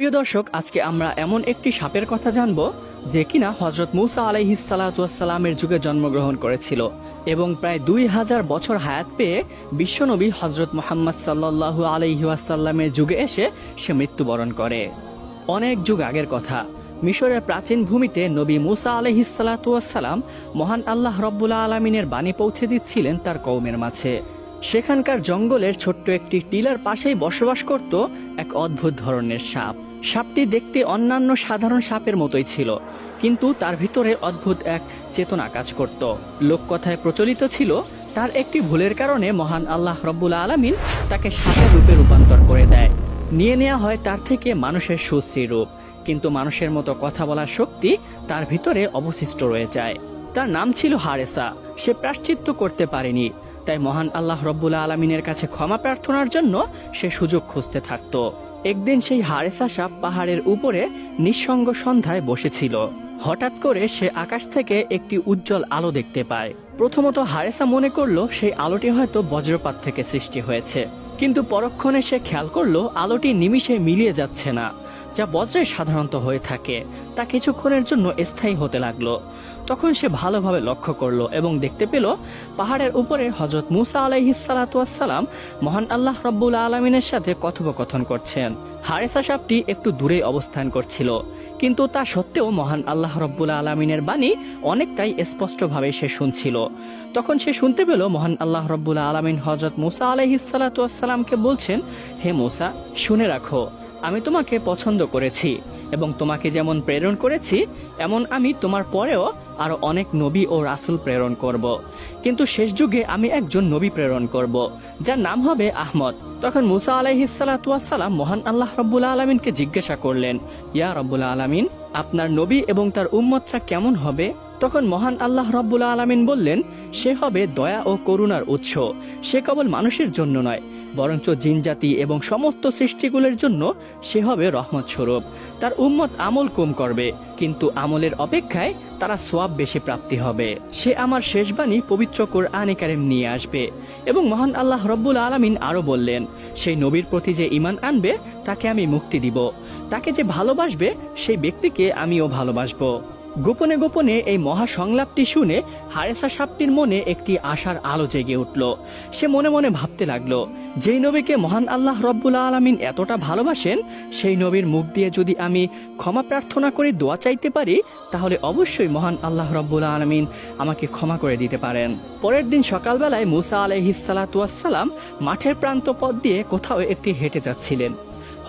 প্রিয় দর্শক, আজকে আমরা এমন একটি সাপের কথা জানব যে কিনা হজরত মুসা আলাইহিসালামের যুগে জন্মগ্রহণ করেছিল এবং প্রায় দুই হাজার বছর হায়াত পেয়ে বিশ্বনবী হজরত মোহাম্মদ সাল্লাহু আলহিহাসাল্লামের যুগে এসে সে মৃত্যুবরণ করে। অনেক যুগ আগের কথা। মিশরের প্রাচীন ভূমিতে নবী মুসা আলহিসাল্লাম মহান আল্লাহ রব্বুল্লা আলমিনের বাণী পৌঁছে দিচ্ছিলেন তার কৌমের মাঝে। সেখানকার জঙ্গলের ছোট্ট একটি টিলার পাশেই বসবাস করত এক অদ্ভুত ধরনের সাপ। সাপটি দেখতে অন্যান্য সাধারণ সাপের মতোই ছিল, কিন্তু তার ভিতরে অদ্ভুত এক চেতনা কাজ করত। লোককথায় প্রচলিত ছিল, তার একটি ভুলের কারণে মহান আল্লাহ রব্বুল আলমিন তাকে সাপের রূপে রূপান্তর করে দেয়। নিয়ে নেওয়া হয় তার থেকে মানুষের সুশ্রী রূপ, কিন্তু মানুষের মতো কথা বলার শক্তি তার ভিতরে অবশিষ্ট রয়ে যায়। তার নাম ছিল হারেসা, সে প্রাশ্চিত্য করতে পারেনি, তাই মহান আল্লাহ রব্বুল্লা আলমিনের কাছে ক্ষমা প্রার্থনার জন্য সে সুযোগ খুঁজতে থাকত। একদিন সেই হারেসা সাপ পাহাড়ের উপরে নিঃসঙ্গ সন্ধ্যায় বসেছিল। হঠাৎ করে সে আকাশ থেকে একটি উজ্জ্বল আলো দেখতে পায়। প্রথমত হারেসা মনে করল সেই আলোটি হয়তো বজ্রপাত থেকে সৃষ্টি হয়েছে। কিন্তু পরক্ষণে সে খেয়াল করল আলোটি নিমিষে মিলিয়ে যাচ্ছে না। যা বজ্রে সাধারণত হয়ে থাকে, তা কিছুক্ষণের জন্য স্থায়ী হতে লাগল। তখন সে ভালোভাবে লক্ষ্য করল এবং দেখতে পেল পাহাড়ের উপরে হজরত মুসা আলাইহিসালাম মহান আল্লাহ রব্বুল আলমিনের সাথে কথোপকথন করছেন। হারেসা সাপটি একটু দূরে অবস্থান করছিল, কিন্তু তা সত্ত্বেও মহান আল্লাহ রব্বুল আলমিনের বাণী অনেকটাই স্পষ্টভাবে সে শুনছিল। তখন সে শুনতে পেল মহান আল্লাহ রব্বুল আলমিন হজরত মুসা আলাইহিসালাতামকে বলছেন, হে মুসা, শুনে রাখো আমি তোমাকে পছন্দ করেছি এবং তোমাকে যেমন প্রেরণ করেছি, এমন আমি তোমার পরেও আরও অনেক নবী ও রাসুল প্রেরণ করব। কিন্তু শেষ যুগে আমি একজন নবী প্রেরণ করব, যার নাম হবে আহমদ তখন মুসা আলাইহিসালাম মহান আল্লাহ রব্বুল আলমিনকে জিজ্ঞাসা করলেন, ইয়া রব্বুল আলমিন, আপনার নবী এবং তার উম্মতরা কেমন হবে তখন মহান আল্লাহ রব্বুল আলমিন বললেন, সে হবে দয়া ও করুণার উৎস। সে কেবল মানুষের জন্য নয়, বরঞ্চ জিনজাতি এবং সমস্ত সৃষ্টিগুলোর জন্য সে হবে রহমত স্বরূপ তার উম্মত আমল কম করবে, কিন্তু আমলের অপেক্ষায় তারা সোয়াব বেশি প্রাপ্তি হবে। সে আমার শেষ বাণী পবিত্র কোরআনে কারিম নিয়ে আসবে। এবং মহান আল্লাহ রব্বুল আলমিন আরও বললেন, সেই নবীর প্রতি যে ইমান আনবে, তাকে আমি মুক্তি দিব। তাকে যে ভালোবাসবে, সেই ব্যক্তিকে আমিও ভালোবাসবো। গোপনে গোপনে এই মহা সংলাপটি শুনে হারেসা সাপটির মনে একটি আশার আলো জেগে উঠল। সে মনে মনে ভাবতে লাগল, যেই নবীকে মহান আল্লাহ রব্বুল আলমিন এতটা ভালোবাসেন, সেই নবীর মুখ দিয়ে যদি আমি ক্ষমা প্রার্থনা করে দোয়া চাইতে পারি, তাহলে অবশ্যই মহান আল্লাহ রব্বুল আলমিন আমাকে ক্ষমা করে দিতে পারেন। পরের দিন সকালবেলায় মুসা আলহিসাল্লাম মাঠের প্রান্ত পথ দিয়ে কোথাও একটি হেঁটে যাচ্ছিলেন।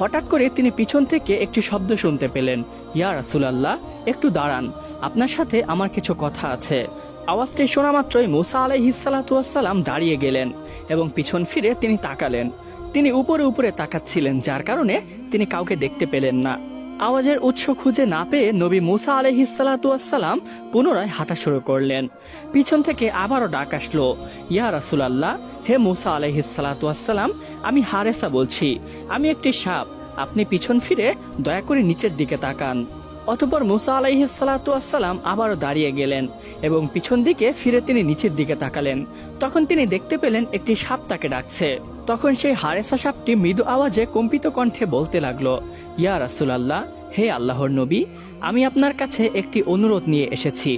হঠাৎ করে তিনি পিছন থেকে একটি শব্দ শুনতে পেলেন। ইয়া রাসুলাল্লাহ, একটু দাঁড়ান, আপনার সাথে আমার কিছু কথা আছে। আওয়াজটি শোনা মাত্রই মুসা ইসালাতাম দাঁড়িয়ে গেলেন এবং পিছন ফিরে তিনি তাকালেন। তিনি উপরে উপরে তাকাচ্ছিলেন, যার কারণে তিনি কাউকে দেখতে পেলেন না। আওয়াজের উৎস খুঁজে না পেয়ে নবী মুসা আলহিসাল্লাম পুনরায় হাঁটা শুরু করলেন। পিছন থেকে আবারও ডাক আসলো, ইয়া রাসুলাল্লাহ, হে মুসা আলহিসাল্লাম আমি হারেসা বলছি। আমি একটি সাপ। আপনি পিছন ফিরে দয়া করে নিচের দিকে তাকান। অতপর মুসা আলাইহিসাল্লাম আবারও দাঁড়িয়ে গেলেন এবং পিছন দিকে ফিরে তিনি নিচের দিকে তাকালেন। তখন তিনি দেখতে পেলেন একটি সাপ তাকে ডাকছে। তখন সেই হারেসা সাপটি মৃদু আওয়াজে কম্পিত কণ্ঠে বলতে লাগল, ইয়া রাসুলাল্লাহ, হে আল্লাহর নবী আমি আপনার কাছে একটি অনুরোধ নিয়ে এসেছি।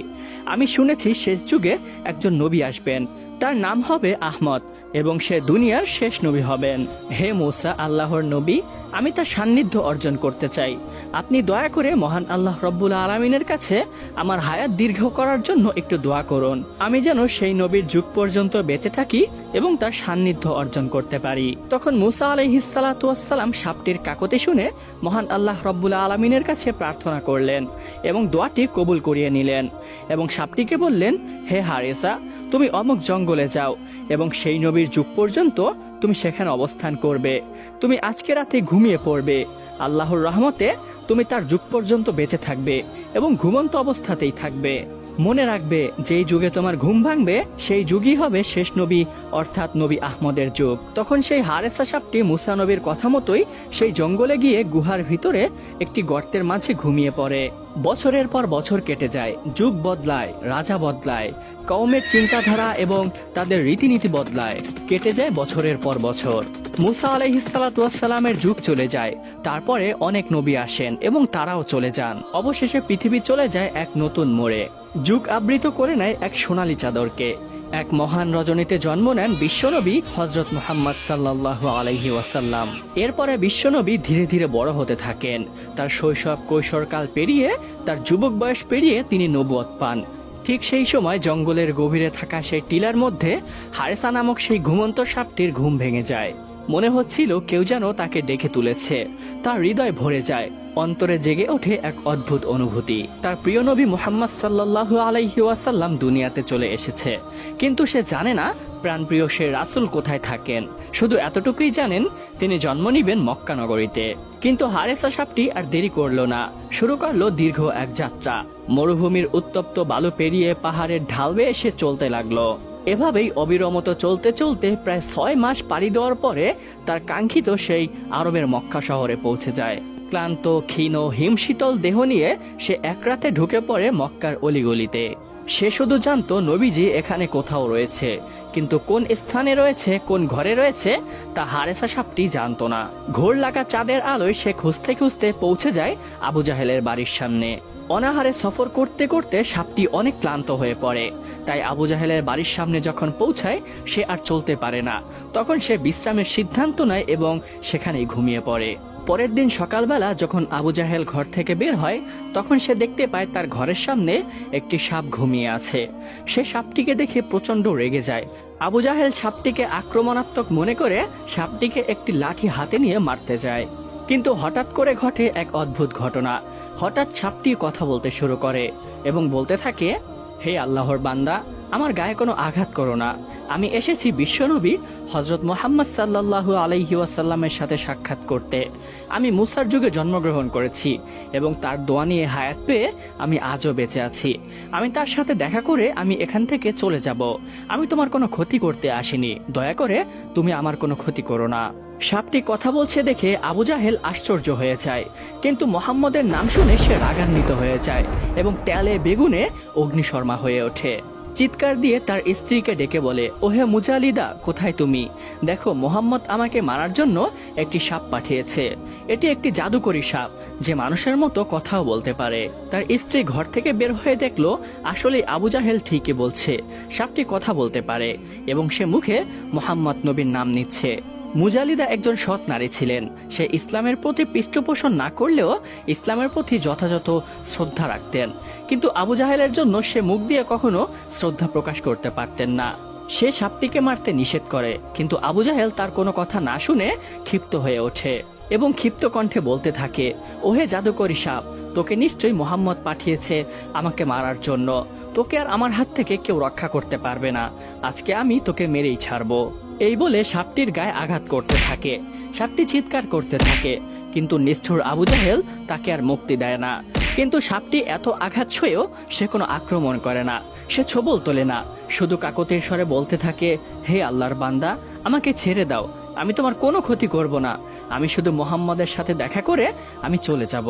আমি শুনেছি শেষ যুগে একজন নবী আসবেন। তার নাম হবে আহমদ এবং সে দুনিয়ার শেষ নবী হবেন। হে মোসা, আল্লাহর নবী, আমি তার সান্নিধ্য অর্জন করতে চাই। আপনি দয়া করে মহান আল্লাহ রব্বুল আলমিনের কাছে আমার হায়াত দীর্ঘ করার জন্য একটু দোয়া করুন। আমি যেন সেই নবীর যুগ পর্যন্ত বেঁচে থাকি এবং তার সান্নিধ্য অর্জন করতে পারি। তখন মুসা আলহিসাল্লাম সাপটির কাকতে শুনে মহান আল্লাহ রব্বুল আলমিনের কাছে প্রার্থনা করলেন। এবং দোয়াটি কবুল করিয়ে নিলেন। এবং সাপটিকে বললেন, হে হারেসা, তুমি অমুক জঙ্গলে যাও এবং সেই নবীর যুগ পর্যন্ত তুমি সেখানে অবস্থান করবে। তুমি আজকে রাতে ঘুমিয়ে পড়বে। আল্লাহর রহমতে তুমি তার যুগ পর্যন্ত বেঁচে থাকবে এবং ঘুমন্ত অবস্থাতেই থাকবে। মনে রাখবে, যেই যুগে তোমার ঘুম ভাঙবে, সেই যুগই হবে শেষ নবী, অর্থাৎ নবী আহমদের যুগ। তখন সেই হারেসা সাপটি মুসা নবীর কথা মতোই সেই জঙ্গলে গিয়ে গুহার ভিতরে একটি গর্তের মাঝে ঘুমিয়ে পড়ে। বছরের পর বছর কেটে যায়, যুগ বদলায়, রাজা বদলায়, কওমের চিন্তাধারা এবং তাদের রীতিনীতি বদলায়। কেটে যায় বছরের পর বছর। মুসা আলাইহিসালামের যুগ চলে যায়, তারপরে অনেক নবী আসেন এবং তারাও চলে যান। অবশেষে পৃথিবী চলে যায় এক নতুন মোড়ে। যুগ আবৃত করে নেয় এক সোনালী চাদরকে। এক মহান রজনীতে জন্ম নেন বিশ্বনবী হজরত মুহাম্মদ সাল্লাহ আলহি ওয়াসাল্লাম। এরপরে বিশ্বনবী ধীরে ধীরে বড় হতে থাকেন। তার শৈশব কৈশোরকাল পেরিয়ে তার যুবক বয়স পেরিয়ে তিনি নবুয়ত পান। ঠিক সেই সময় জঙ্গলের গভীরে থাকা সেই টিলার মধ্যে হারেসা নামক সেই ঘুমন্ত সাপটির ঘুম ভেঙে যায়। মনে হচ্ছিল কেউ যেন তাকে ডেকে তুলেছে। তার হৃদয় ভরে যায়। অন্তরে জেগে ওঠে এক অদ্ভুত অনুভূতি। তার প্রিয় নবী মোহাম্মদ সাল্লাল্লাহু আলাইহি ওয়াসাল্লাম দুনিয়াতে চলে এসেছে। কিন্তু সে জানে না প্রাণপ্রিয় সে রাসুল কোথায় থাকেন। শুধু এতটুকুই জানেন, তিনি জন্ম নিবেন মক্কা নগরীতে। কিন্তু হারেসা সাপটি আর দেরি করল না। শুরু করল দীর্ঘ এক যাত্রা। মরুভূমির উত্তপ্ত বালু পেরিয়ে পাহাড়ের ঢাল বেয়ে সে চলতে লাগল। এভাবেই অবিরমত চলতে চলতে প্রায় ছয় মাস পাড়ি দেওয়ার পরে তার কাঙ্ক্ষিত সেই আরবের মক্কা শহরে পৌঁছে যায়। ক্লান্ত, ক্ষীণ, হিমশীতল দেহ নিয়ে সে এক রাতে ঢুকে পড়ে মক্কার অলিগলিতে। সে শুধু জানতো, নবীজি এখানে কোথাও রয়েছে, কিন্তু কোন স্থানে রয়েছে, কোন ঘরে রয়েছে, তা হারেসা সাপটি জানতো না। ঘোর লাগা চাঁদের আলোয় সে খুঁজতে খুঁজতে পৌঁছে যায় আবু জাহেলের বাড়ির সামনে। অনাহারে সফর করতে করতে সাপটি অনেক ক্লান্ত হয়ে পড়ে। তাই আবু জাহেলের বাড়ির সামনে যখন পৌঁছায়, সে আর চলতে পারে না। তখন সে বিশ্রামের সিদ্ধান্ত নেয় এবং সেখানেই ঘুমিয়ে পড়ে। পরের দিন সকালবেলা যখন আবু জাহেল ঘর থেকে বের হয়, তখন সে দেখতে পায় তার ঘরের সামনে একটি সাপ ঘুমিয়ে আছে। সে সাপটিকে দেখে প্রচণ্ড রেগে যায়। আবু জাহেল সাপটিকে আক্রমণাত্মক মনে করে সাপটিকে একটি লাঠি হাতে নিয়ে মারতে যায়। কিন্তু হঠাৎ করে ঘটে এক অদ্ভুত ঘটনা। হঠাৎ সাপটি কথা বলতে শুরু করে এবং বলতে থাকে, হে আল্লাহর বান্দা, আমার গায়ে কোনো আঘাত করো না। আমি এসেছি বিশ্বনবী হজরত মোহাম্মদ সাল্লাল্লাহু আলাইহি ওয়াসাল্লামের সাথে সাক্ষাৎ করতে। আমি মুসার যুগে জন্মগ্রহণ করেছি এবং তার দোয়া নিয়ে হায়াত পেয়ে আমি আজও বেঁচে আছি। আমি তার সাথে দেখা করে আমি এখান থেকে চলে যাব। আমি তোমার কোনো ক্ষতি করতে আসিনি। দয়া করে তুমি আমার কোনো ক্ষতি করো না। সাপটি কথা বলছে দেখে আবু জাহেল আশ্চর্য হয়ে যায়। কিন্তু মোহাম্মদের নাম শুনে সে রাগান্বিত হয়ে যায় এবং তেলে বেগুনে অগ্নিশর্মা হয়ে ওঠে। চিৎকার দিয়ে তার স্ত্রীকে ডেকে বলে, ওহে মুজালিদা, কোথায় তুমি? দেখো, মোহাম্মদ আমাকে মারার জন্য একটি সাপ পাঠিয়েছে। এটি একটি জাদুকরী সাপ, যে মানুষের মতো কথাও বলতে পারে। তার স্ত্রী ঘর থেকে বের হয়ে দেখল, আসলে আবু জাহেল ঠিকই বলছে, সাপটি কথা বলতে পারে এবং সে মুখে মোহাম্মদ নবীর নাম নিচ্ছে। মুজালিদা একজন সৎ নারী ছিলেন। সে ইসলামের প্রতি পৃষ্ঠপোষণ না করলেও ইসলামের প্রতি যথাযথ শ্রদ্ধা রাখতেন। কিন্তু আবু জাহেলের জন্য সে মুখ দিয়ে কখনো শ্রদ্ধা প্রকাশ করতে পারতেন না। সে সাপটিকে মারতে নিষেধ করে, কিন্তু আবু জাহেল তার কোনো কথা না শুনে ক্ষিপ্ত হয়ে ওঠে এবং ক্ষিপ্ত কণ্ঠে বলতে থাকে, ওহে জাদুকরী সাপ, তোকে নিশ্চয়ই মোহাম্মদ পাঠিয়েছে আমাকে মারার জন্য। তোকে আর আমার হাত থেকে কেউ রক্ষা করতে পারবে না। আজকে আমি তোকে মেরেই ছাড়বো। এই বলে সাপটির গায়ে আঘাত করতে থাকে। সাপটি চিৎকার করতে থাকে, কিন্তু নিষ্ঠুর আবু জাহেল তাকে আর মুক্তি দেয় না। কিন্তু সাপটি এত আঘাত সয়েও সে কোনো আক্রমণ করে না, সে ছবল তোলে না। শুধু কাকতের স্বরে বলতে থাকে, হে আল্লাহর বান্দা, আমাকে ছেড়ে দাও, আমি তোমার কোনো ক্ষতি করব না। আমি শুধু মোহাম্মদের সাথে দেখা করে আমি চলে যাব।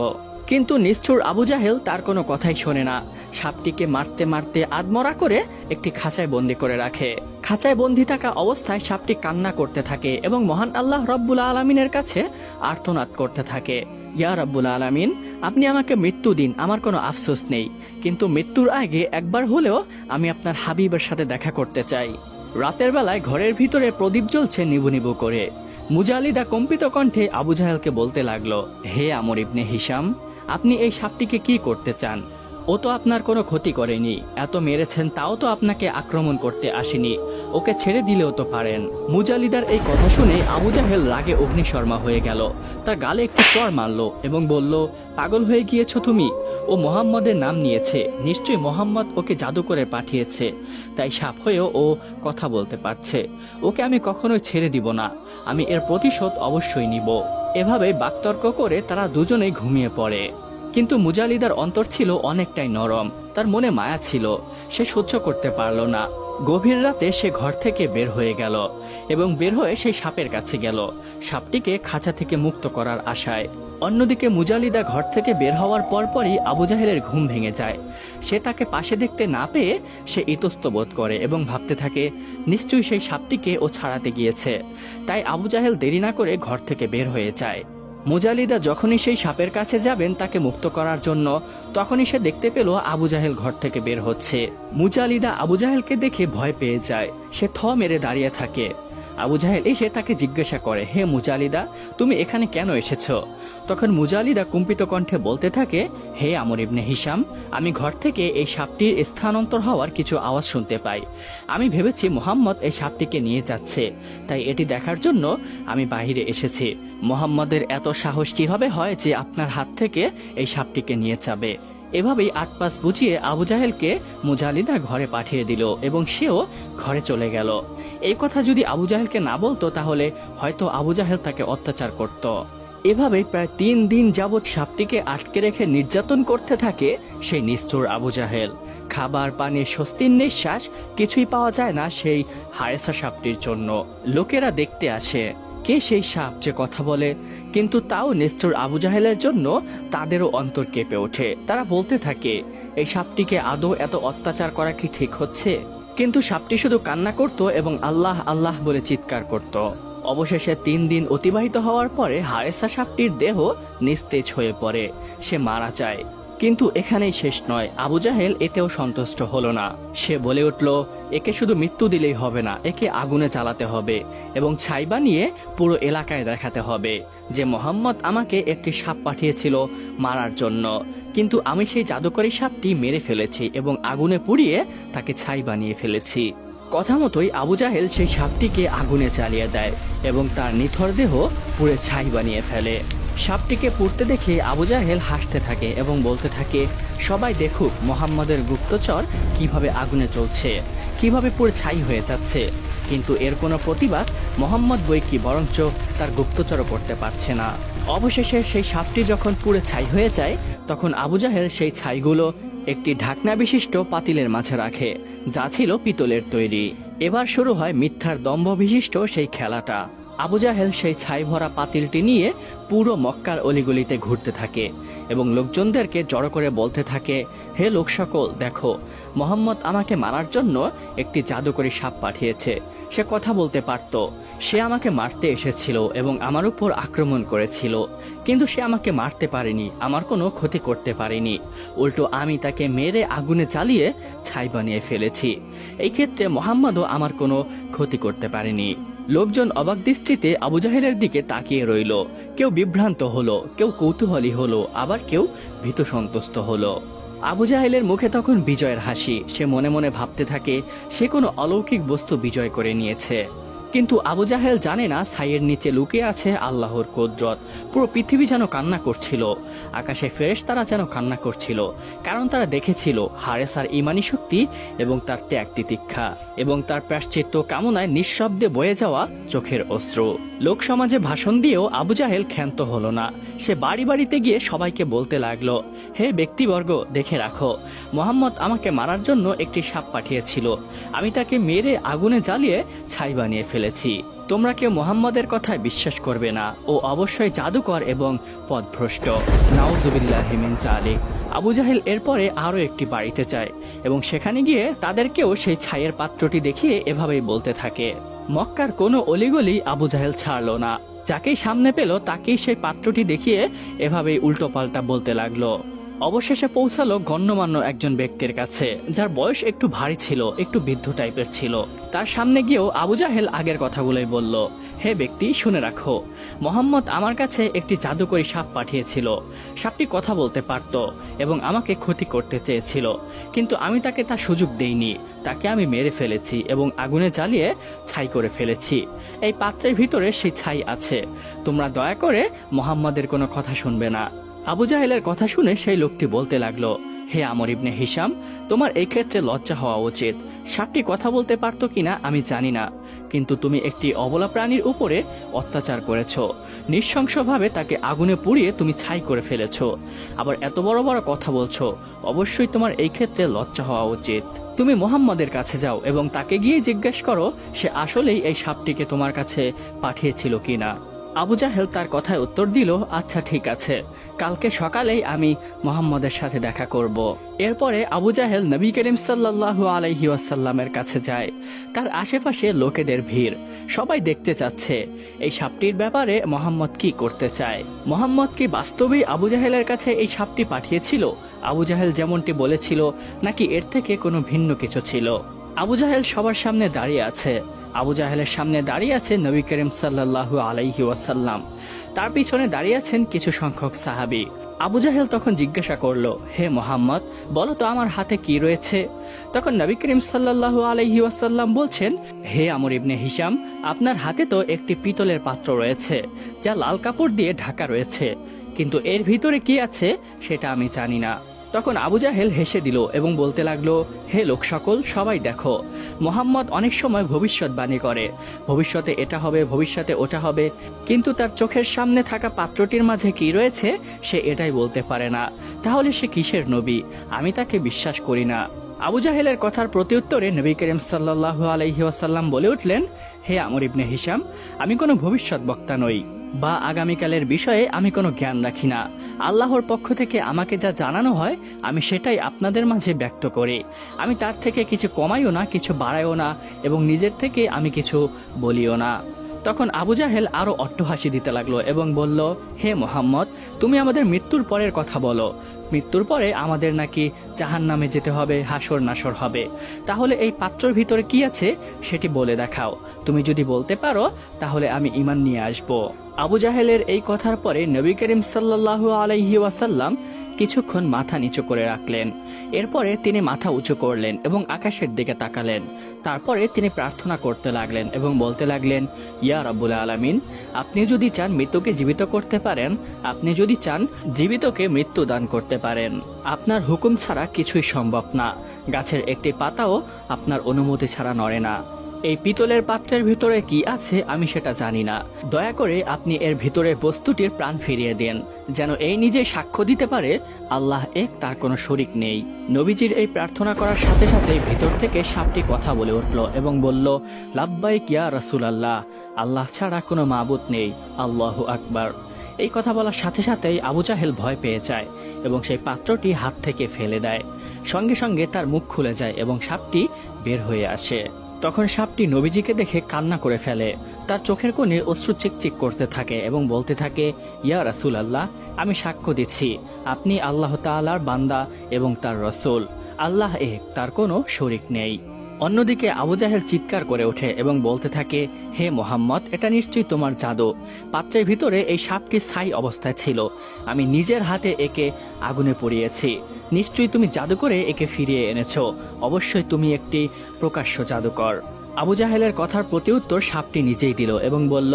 কিন্তু নিষ্ঠুর আবু জাহেল তার কোনো কথাই শোনে না। সাপটিকে মারতে মারতে আদমরা করে একটি খাঁচায় বন্দি করে রাখে। খাঁচায় বন্দি থাকা অবস্থায় সাপটি কান্না করতে থাকে এবং মহান আল্লাহ রব্বুল আলমিনের কাছে আর্তনাদ করতে থাকে। ইয়া রব্বুল আলমিন, আপনি আমাকে মৃত্যু দিন, আমার কোনো আফসোস নেই। কিন্তু মৃত্যুর আগে একবার হলেও আমি আপনার হাবিবের সাথে দেখা করতে চাই। রাতের বেলায় ঘরের ভিতরে প্রদীপ জ্বলছে নিবু নিবু করে। মুজালিদা কম্পিত কণ্ঠে আবু জাহেলকে বলতে লাগল, হে আমর ইবনে হিসাম আপনি এই সাপটিকে কি করতে চান? ও তো আপনার কোনো ক্ষতি করেনি। এত মেরেছেন, তাও তো আপনাকে আক্রমণ করতে আসেনি। ওকে ছেড়ে দিলেও তো পারেন। মুজালিদার এই কথা শুনে আবু জাহেল রাগে অগ্নিশর্মা হয়ে গেল। তার গালে একটি চর মারল এবং বলল, পাগল হয়ে গিয়েছ তুমি? ও মোহাম্মদের নাম নিয়েছে। নিশ্চয়ই মোহাম্মদ ওকে জাদু করে পাঠিয়েছে। তাই সাপ হয়েও ও কথা বলতে পারছে। ওকে আমি কখনোই ছেড়ে দিব না। আমি এর প্রতিশোধ অবশ্যই নিব। এভাবে বাকতর্ক করে তারা দুজনেই ঘুমিয়ে পড়ে। কিন্তু মুজালিদার অন্তর ছিল অনেকটাই নরম। তার মনে মায়া ছিল। সে সহ্য করতে পারল না। গভীর রাতে সে ঘর থেকে বের হয়ে গেল এবং বের হয়ে সেই সাপের কাছে গেল। সাপটিকে খাঁচা থেকে মুক্ত করার আশায়। অন্যদিকে মুজালিদা ঘর থেকে বের হওয়ার পরপরই আবু জাহেলের ঘুম ভেঙে যায়। সে তাকে পাশে দেখতে না পেয়ে সে ইতস্ত বোধ করে এবং ভাবতে থাকে, নিশ্চয়ই সেই সাপটিকে ও ছাড়াতে গিয়েছে। তাই আবু জাহেল দেরি না করে ঘর থেকে বের হয়ে যায়। মুজালিদা যখনই সেই সাপের কাছে যাবেন তাকে মুক্ত করার জন্য, তখনই সে দেখতে পেল আবু জাহেল ঘর থেকে বের হচ্ছে। মুজালিদা আবু জাহেলকে দেখে ভয় পেয়ে যায়। সে থ মেরে দাঁড়িয়ে থাকে। আবু জাহেল এসে তাকে জিজ্ঞাসা করে, হে মুজালিদা, তুমি এখানে কেন এসেছ? তখন মুজালিদা কুম্পিত কণ্ঠে বলতে থাকে, হে আমর ইবনে হিসাম আমি ঘর থেকে এই সাপটির স্থানান্তর হওয়ার কিছু আওয়াজ শুনতে পাই। আমি ভেবেছি মোহাম্মদ এই সাপটিকে নিয়ে যাচ্ছে, তাই এটি দেখার জন্য আমি বাইরে এসেছি। মোহাম্মদের এত সাহস কীভাবে হয় যে আপনার হাত থেকে এই সাপটিকে নিয়ে যাবে? এভাবেই আট পাস বুঝিয়ে আবু জাহেলকে মুজালিদা ঘরে পাঠিয়ে দিল এবং সেও ঘরে চলে গেল। এই কথা যদি আবু জাহেলকে না বলতো, তাহলে হয়তো আবু জাহেল তাকে অত্যাচার করত। এভাবেই প্রায় তিন দিন যাবৎ সাপটিকে আটকে রেখে নির্যাতন করতে থাকে সেই নিষ্ঠুর আবু জাহেল। খাবার, পানি, স্বস্তির নিঃশ্বাস কিছুই পাওয়া যায় না সেই হারেসা সাপটির জন্য। লোকেরা দেখতে আসে। কে সেই সাপ যে কথা বলে? কিন্তু তাও নিষ্ঠুর আবু জাহেলের জন্য তাদেরও অন্তর কেঁপে ওঠে। তারা বলতে থাকে, এই সাপটিকে আদৌ এত অত্যাচার করা কি ঠিক হচ্ছে? কিন্তু সাপটি শুধু কান্না করত এবং আল্লাহ আল্লাহ বলে চিৎকার করত। অবশেষে তিন দিন অতিবাহিত হওয়ার পরে হারেসা সাপটির দেহ নিস্তেজ হয়ে পড়ে। সে মারা যায়। কিন্তু এখানেই শেষ নয়। আবু জাহেল এতেও সন্তুষ্ট হলো না। সে বলে উঠল, একে শুধু মৃত্যু দিলেই হবে না, একে আগুনে চালাতে হবে এবং ছাই বানিয়ে পুরো এলাকায় দেখাতে হবে যে মোহাম্মদ আমাকে একটি সাপ পাঠিয়েছিল মারার জন্য। কিন্তু আমি সেই জাদুকরী সাপটি মেরে ফেলেছি এবং আগুনে পুড়িয়ে তাকে ছাই বানিয়ে ফেলেছি। কথা মতোই আবু জাহেল সেই সাপটিকে আগুনে চালিয়ে দেয় এবং তার নিথর দেহ পুড়ে ছাই বানিয়ে ফেলে। সাপটিকে পড়তে দেখে আবু জাহেল হাসতে থাকে এবং বলতে থাকে, সবাই দেখুক মোহাম্মদের গুপ্তচর কীভাবে আগুনে চলছে কীভাবে পুড়ে ছাই হয়ে যাচ্ছে। কিন্তু এর কোনো প্রতিবাদ মোহাম্মদ বই কি বরঞ্চ তার গুপ্তচরও করতে পারছে না। অবশেষে সেই সাপটি যখন পুড়ে ছাই হয়ে যায়, তখন আবু জাহেল সেই ছাইগুলো একটি ঢাকনা বিশিষ্ট পাতিলের মাঝে রাখে, যা ছিল পিতলের তৈরি। এবার শুরু হয় মিথ্যার দম্ভ বিশিষ্ট সেই খেলাটা। আবু জাহেল সেই ছাই ভরা পাতিলটি নিয়ে পুরো মক্কার অলিগলিতে ঘুরতে থাকে এবং লোকজনদেরকে জড়ো করে বলতে থাকে, হে লোক সকল দেখো, মোহাম্মদ আমাকে মারার জন্য একটি জাদুকরী সাপ পাঠিয়েছে। সে কথা বলতে পারত। সে আমাকে মারতে এসেছিল এবং আমার উপর আক্রমণ করেছিল। কিন্তু সে আমাকে মারতে পারেনি, আমার কোনো ক্ষতি করতে পারেনি। উল্টো আমি তাকে মেরে আগুনে চালিয়ে ছাই বানিয়ে ফেলেছি। এই ক্ষেত্রে মোহাম্মদও আমার কোনো ক্ষতি করতে পারেনি। লোকজন অবাক দৃষ্টিতে আবু জাহেলের দিকে তাকিয়ে রইল। কেউ বিভ্রান্ত হলো, কেউ কৌতূহলী হলো, আবার কেউ ভীত সন্তুষ্ট হলো। আবু জাহেলের মুখে তখন বিজয়ের হাসি। সে মনে মনে ভাবতে থাকে, সে কোনো অলৌকিক বস্তু বিজয় করে নিয়েছে। কিন্তু আবু জাহেল জানে না ছাইয়ের নিচে লুকিয়ে আছে আল্লাহর কুদরত। পুরো পৃথিবী যেন কান্না করছিল। আকাশে ফেরেশ তারা যেন কান্না করছিল। কারণ তারা দেখেছিল হারেসার ইমানি শক্তি এবং তার ত্যাগ তিতিক্ষা এবং তার প্রাশ্চিত্য কামনায় নিঃশব্দে বয়ে যাওয়া চোখের অস্ত্র লোক সমাজে ভাষণ দিয়েও আবু জাহেল ক্ষান্ত হলো না। সে বাড়ি বাড়িতে গিয়ে সবাইকে বলতে লাগল, হে ব্যক্তিবর্গ, দেখে রাখো, মোহাম্মদ আমাকে মারার জন্য একটি সাপ পাঠিয়েছিল। আমি তাকে মেরে আগুনে জ্বালিয়ে ছাই বানিয়ে ফেলেছি। তোমরা কেউ মোহাম্মদের কথায় বিশ্বাস করবে না। ও অবশ্যই জাদুকর এবং পদভ্রষ্ট নাউজুবিল্লাহ হিমিন জালিক আবু জাহেল এরপরে আরও একটি বাড়িতে যায় এবং সেখানে গিয়ে তাদেরকেও সেই ছাইয়ের পাত্রটি দেখিয়ে এভাবেই বলতে থাকে, মক্কার কোনো অলিগলি আবু জাহেল ছাড়লো না। যাকেই সামনে পেল তাকেই সেই পাত্রটি দেখিয়ে এভাবেই উল্টো পাল্টা বলতে লাগল। অবশেষে পৌঁছালো গণ্যমান্য একজন ব্যক্তির কাছে, যার বয়স একটু ভারী ছিল, একটু বৃদ্ধ টাইপের ছিল। তার সামনে গিয়েও আবু জাহেল আগের কথাগুলোই বলল, হে ব্যক্তি, শুনে রাখো, মোহাম্মদ আমার কাছে একটি জাদুকরী সাপ পাঠিয়েছিল। সাপটি কথা বলতে পারত এবং আমাকে ক্ষতি করতে চেয়েছিল, কিন্তু আমি তাকে তার সুযোগ দেইনি। তাকে আমি মেরে ফেলেছি এবং আগুনে জ্বালিয়ে ছাই করে ফেলেছি। এই পাত্রের ভিতরে সেই ছাই আছে। তোমরা দয়া করে মোহাম্মদের কোনো কথা শুনবে না। আবু জাহেলের কথা শুনে সেই লোকটি বলতে লাগল, হে আমর ইবনে হিসাম তোমার এই ক্ষেত্রে লজ্জা হওয়া উচিত। সাপটি কথা বলতে পারতো কিনা আমি জানি না, কিন্তু তুমি একটি অবলা প্রাণীর উপরে অত্যাচার করেছ। নৃশংসভাবে তাকে আগুনে পুড়িয়ে তুমি ছাই করে ফেলেছ। আবার এত বড় বড় কথা বলছো, অবশ্যই তোমার এই ক্ষেত্রে লজ্জা হওয়া উচিত। তুমি মোহাম্মদের কাছে যাও এবং তাকে গিয়ে জিজ্ঞেস করো, সে আসলেই এই সাপটিকে তোমার কাছে পাঠিয়েছিল কিনা। আবু জাহেল তার কথায় উত্তর দিল আচ্ছা ঠিক আছে। কালকে সকালেই আমি মোহাম্মদের সাথে দেখা করব। এরপরে আবু জাহেল নবী করিম সাল্লাহ আলাইহি ওয়াসাল্লামের কাছে যায়। তার আশেপাশে লোকেদের ভিড়। সবাই দেখতে চাচ্ছে, এই সাপটির ব্যাপারে মোহাম্মদ কি করতে চায়? মোহাম্মদ কি বাস্তবেই আবু জাহেলের কাছে এই সাপটি পাঠিয়েছিল? আবু জাহেল যেমনটি বলেছিল, নাকি এর থেকে কোনো ভিন্ন কিছু ছিল? আবু জাহেল সবার সামনে দাঁড়িয়ে আছে। আবু জাহেলের সামনে দাঁড়িয়ে আছে নবী করিম সাল্লাহু আলাইহি ওয়াসাল্লাম। তার পিছনে দাঁড়িয়ে আছেন কিছু সংখ্যক সাহাবি। আবু জাহেল তখন জিজ্ঞাসা করল, হে মোহাম্মদ, বলো তো আমার হাতে কি রয়েছে? তখন নবী করিম সাল্লাহু আলাইহি ওয়াসাল্লাম বলছেন, হে আমর ইবনে হিসাম আপনার হাতে তো একটি পিতলের পাত্র রয়েছে, যা লাল কাপড় দিয়ে ঢাকা রয়েছে। কিন্তু এর ভিতরে কি আছে, সেটা আমি জানি না। তখন আবু জাহেল হেসে দিল এবং বলতে লাগল, হে লোক সকল, সবাই দেখো, মোহাম্মদ অনেক সময় ভবিষ্যৎবাণী করে। ভবিষ্যতে এটা হবে, ভবিষ্যতে ওটা হবে, কিন্তু তার চোখের সামনে থাকা পাত্রটির মাঝে কি রয়েছে, সে এটাই বলতে পারে না। তাহলে সে কিসের নবী? আমি তাকে বিশ্বাস করি না। আবু জাহেলের কথার প্রত্যুত্তরে নবী করিম সাল্লাহ আলহি ওয়াসাল্লাম বলে উঠলেন, হে আমর ইবনে হিসাম আমি কোনো ভবিষ্যৎ বক্তা নই। বা আগামীকালের বিষয়ে আমি কোনো জ্ঞান রাখি না। আল্লাহর পক্ষ থেকে আমাকে যা জানানো হয়, আমি সেটাই আপনাদের মাঝে ব্যক্ত করি। আমি তার থেকে কিছু কমাইও না, কিছু বাড়াইও না, এবং নিজের থেকে আমি কিছু বলিও না। তখন আবু জাহেল আরও অট্টহাসি দিতে লাগল এবং বলল, হে মোহাম্মদ, তুমি আমাদের মৃত্যুর পরের কথা বলো। মৃত্যুর পরে আমাদের নাকি জাহান নামে যেতে হবে, হাসর নাসর হবে। তাহলে এই পাত্রর ভিতরে কি আছে সেটি বলে দেখাও। তুমি যদি বলতে পারো, তাহলে আমি ইমান নিয়ে আসব। আবু জাহেলের এই কথার পরে নবী করিম সাল্লাল্লাহু আলাইহি ওয়াসাল্লাম কিছুক্ষণ মাথা নিচু করে রাখলেন। এরপরে তিনি মাথা উঁচু করলেন এবং আকাশের দিকে তাকালেন। তারপরে তিনি প্রার্থনা করতে লাগলেন এবং বলতে লাগলেন, ইয়া রাব্বুল আলামিন, আপনি যদি চান মৃত্যুকে জীবিত করতে পারেন, আপনি যদি চান জীবিতকে মৃত্যু দান করতে পারেন। আপনার হুকুম ছাড়া কিছুই সম্ভব না। গাছের একটি পাতাও আপনার অনুমতি ছাড়া নড়ে না। এই পিতলের পাত্রের ভিতরে কি আছে আমি সেটা জানি না। দয়া করে আপনি এর ভিতরের বস্তুটির প্রাণ ফিরিয়ে দেন, যেন এই নিজে সাক্ষ্য দিতে পারে আল্লাহ এক তার কোনো শরিক নেই। নবীজির এই প্রার্থনা করার সাথে সাথে ভিতর থেকে সাপটি কথা বলে উঠল এবং বলল লাব্বাই কিয়া রাসুল আল্লাহ আল্লাহ ছাড়া কোনো মাবুত নেই, আল্লাহ আকবার। এই কথা বলার সাথে সাথেই আবু জাহেল ভয় পেয়ে যায় এবং সেই পাত্রটি হাত থেকে ফেলে দেয়। সঙ্গে সঙ্গে তার মুখ খুলে যায় এবং সাপটি বের হয়ে আসে। তখন সাপটি নবীজিকে দেখে কান্না করে ফেলে। তার চোখের কোণে অশ্রু চিকচিক করতে থাকে এবং বলতে থাকে, ইয়া রাসুল আল্লাহ আমি সাক্ষ্য দিচ্ছি। আপনি আল্লাহ তাল্লার বান্দা এবং তার রসুল। আল্লাহ এক তার কোনো শরিক নেই। অন্যদিকে আবু জাহেল চিৎকার করে ওঠে এবং বলতে থাকে, হে মোহাম্মদ, এটা নিশ্চয়ই তোমার জাদু। পাত্রের ভিতরে এই সাপটি ছাই অবস্থায় ছিল। আমি নিজের হাতে একে আগুনে পুড়িয়েছি। নিশ্চয়ই তুমি জাদু করে একে ফিরিয়ে এনেছ। অবশ্যই তুমি একটি প্রকাশ্য জাদুকর। আবু জাহেলের কথার প্রতিউত্তর সাপটি নিজেই দিল এবং বলল,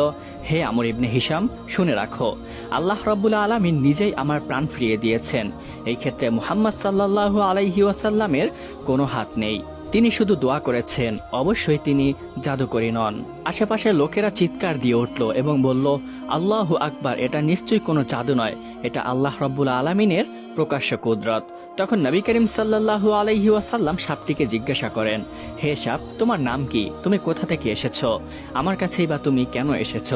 হে আমর ইবনে হিসাম শুনে রাখো। আল্লাহ রাব্বুল আলমিন নিজেই আমার প্রাণ ফিরিয়ে দিয়েছেন। এই ক্ষেত্রে মুহাম্মদ সাল্লাহ আলাইহি ওয়াসাল্লামের কোনো হাত নেই। তিনি শুধু দোয়া করেছেন, অবশ্যই তিনি জাদুকরী নন। আশেপাশের লোকেরা চিৎকার দিয়ে উঠল এবং বলল, আল্লাহ আকবার, এটা নিশ্চয়ই কোনো জাদু নয়। এটা আল্লাহ রব্বুল আলমিনের প্রকাশ্য কুদরত। তখন নবী করিম সাল্লাহ আলাইহি ওয়াসাল্লাম সাপটিকে জিজ্ঞাসা করেন, হে সাপ, তোমার নাম কি? তুমি কোথা থেকে এসেছ? আমার কাছেই বা তুমি কেন এসেছ?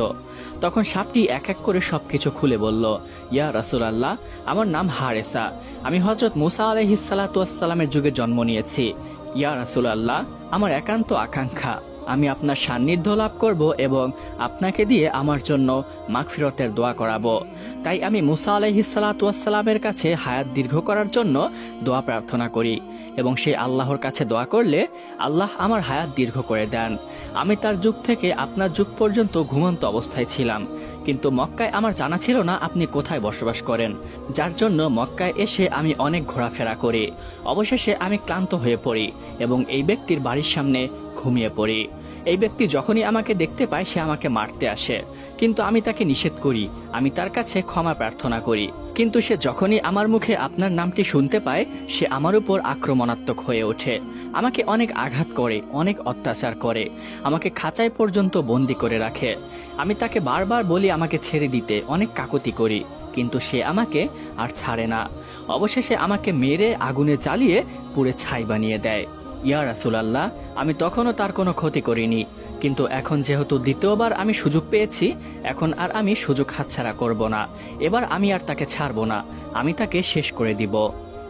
তখন সাপটি এক এক করে সবকিছু খুলে বলল, ইয়া রাসুল আল্লাহ আমার নাম হারেসা। আমি হজরত মুসা আলহিসাল্লামের যুগে জন্ম নিয়েছি। ইয়া রাসুল আল্লাহ আমার একান্ত আকাঙ্ক্ষা। আমি আপনার সান্নিধ্য লাভ করব এবং আপনাকে দিয়ে আমার জন্য মাগফিরতের দোয়া করাবো। তাই আমি মুসা আলহিসাল্লাতুয়াসাল্লামের কাছে হায়াত দীর্ঘ করার জন্য দোয়া প্রার্থনা করি এবং সেই আল্লাহর কাছে দোয়া করলে আল্লাহ আমার হায়াত দীর্ঘ করে দেন। আমি তার যুগ থেকে আপনার যুগ পর্যন্ত ঘুমন্ত অবস্থায় ছিলাম। কিন্তু মক্কায় আমার জানা ছিল না আপনি কোথায় বসবাস করেন। যার জন্য মক্কায় এসে আমি অনেক ঘোরাফেরা করি। অবশেষে আমি ক্লান্ত হয়ে পড়ি এবং এই ব্যক্তির বাড়ির সামনে ঘুমিয়ে পড়ি। এই ব্যক্তি যখনই আমাকে দেখতে পায়, সে আমাকে মারতে আসে। কিন্তু আমি তাকে নিষেধ করি, আমি তার কাছে ক্ষমা প্রার্থনা করি। কিন্তু সে যখনই আমার মুখে আপনার নামটি শুনতে পায়, সে আমার উপর আক্রমণাত্মক হয়ে ওঠে। আমাকে অনেক আঘাত করে, অনেক অত্যাচার করে। আমাকে খাঁচায় পর্যন্ত বন্দি করে রাখে। আমি তাকে বারবার বলি, আমাকে ছেড়ে দিতে, অনেক কাকতি করি। কিন্তু সে আমাকে আর ছাড়ে না। অবশেষে আমাকে মেরে আগুনে চালিয়ে পুড়ে ছাই বানিয়ে দেয়। ইয়া রাসুলাল্লাহ, আমি তখনও তার কোনো ক্ষতি করিনি। কিন্তু এখন যেহেতু দ্বিতীয়বার আমি সুযোগ পেয়েছি, এখন আর আমি সুযোগ হাতছাড়া করব না। এবার আমি আর তাকে ছাড়ব না, আমি তাকে শেষ করে দিব।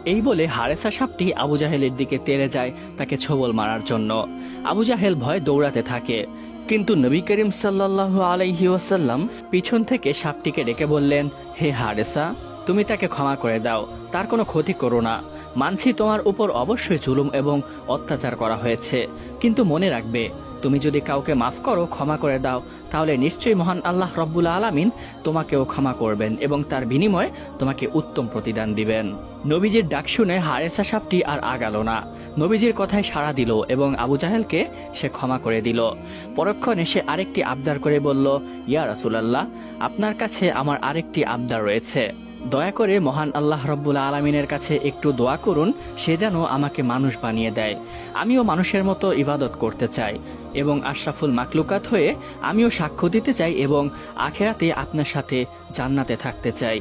এই বলে হারেসা সাপটি আবু জাহেলের দিকে তেড়ে যায় তাকে ছবল মারার জন্য। আবু জাহেল ভয় দৌড়াতে থাকে। কিন্তু নবী করিম সাল্লাল্লাহু আলাইহি ওয়াসাল্লাম পিছন থেকে সাপটিকে ডেকে বললেন, হে হারেসা, তুমি তাকে ক্ষমা করে দাও, তার কোনো ক্ষতি করো না। মানছি তোমার উপর অবশ্যই জুলুম এবং অত্যাচার করা হয়েছে। কিন্তু মনে রাখবে, তুমি যদি কাউকে মাফ করো, ক্ষমা করে দাও, তাহলে নিশ্চয়ই মহান আল্লাহ রব্বুল আলামিন তোমাকেও ক্ষমা করবেন এবং তার বিনিময়ে তোমাকে উত্তম প্রতিদান দিবেন। নবীজির ডাক শুনে হারেসা সাপটি আর আগালো না। নবীজির কথায় সাড়া দিল এবং আবু জাহেলকে সে ক্ষমা করে দিল। পরক্ষণে সে আরেকটি আবদার করে বলল, ইয়া রাসুলাল্লাহ, আপনার কাছে আমার আরেকটি আবদার রয়েছে। দয়া করে মহান আল্লাহ রব্বুল আলমিনের কাছে একটু দোয়া করুন, সে যেন আমাকে মানুষ বানিয়ে দেয়। আমিও মানুষের মতো ইবাদত করতে চাই এবং আশরাফুল মাকলুকাত হয়ে আমিও সাক্ষ্য দিতে চাই এবং আখেরাতে আপনার সাথে জান্নাতে থাকতে চাই।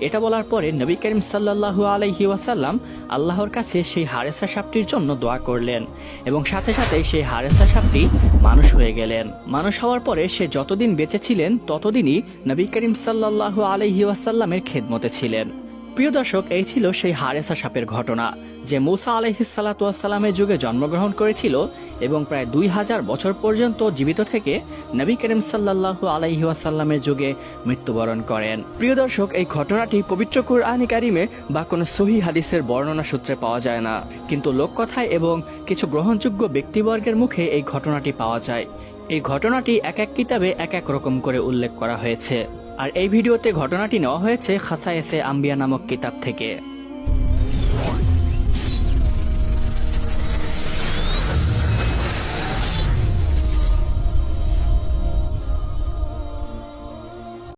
এটা বলার পরে নবী করিম সাল্লাল্লাহু আলহি ওয়াসাল্লাম আল্লাহর কাছে সেই হারেসা সাপটির জন্য দোয়া করলেন এবং সাথে সাথে সেই হারেসা সাপটি মানুষ হয়ে গেলেন। মানুষ হওয়ার পরে সে যতদিন বেঁচে ছিলেন, ততদিনই নবী করিম সাল্লাল্লাহু আলহি ওয়াসাল্লামের খেদমতে ছিলেন। প্রিয় দর্শক, এই ছিল সেই হারেসা সাপের ঘটনা, যে মুসা আলহিসাল্লামের যুগে জন্মগ্রহণ করেছিল এবং প্রায় দুই হাজার বছর পর্যন্ত জীবিত থেকে নবী করিম সাল্লাহু আলাইহাসাল্লামের যুগে মৃত্যুবরণ করেন। প্রিয় দর্শক, এই ঘটনাটি পবিত্র কুরআনি কারিমে বা কোনো সহি হাদিসের বর্ণনা সূত্রে পাওয়া যায় না। কিন্তু লোককথায় এবং কিছু গ্রহণযোগ্য ব্যক্তিবর্গের মুখে এই ঘটনাটি পাওয়া যায়। এই ঘটনাটি এক এক কিতাবে এক এক রকম করে উল্লেখ করা হয়েছে। আর এই ভিডিওতে ঘটনাটি নেওয়া হয়েছে খাসায়েসে আম্বিয়া নামক কিতাব থেকে।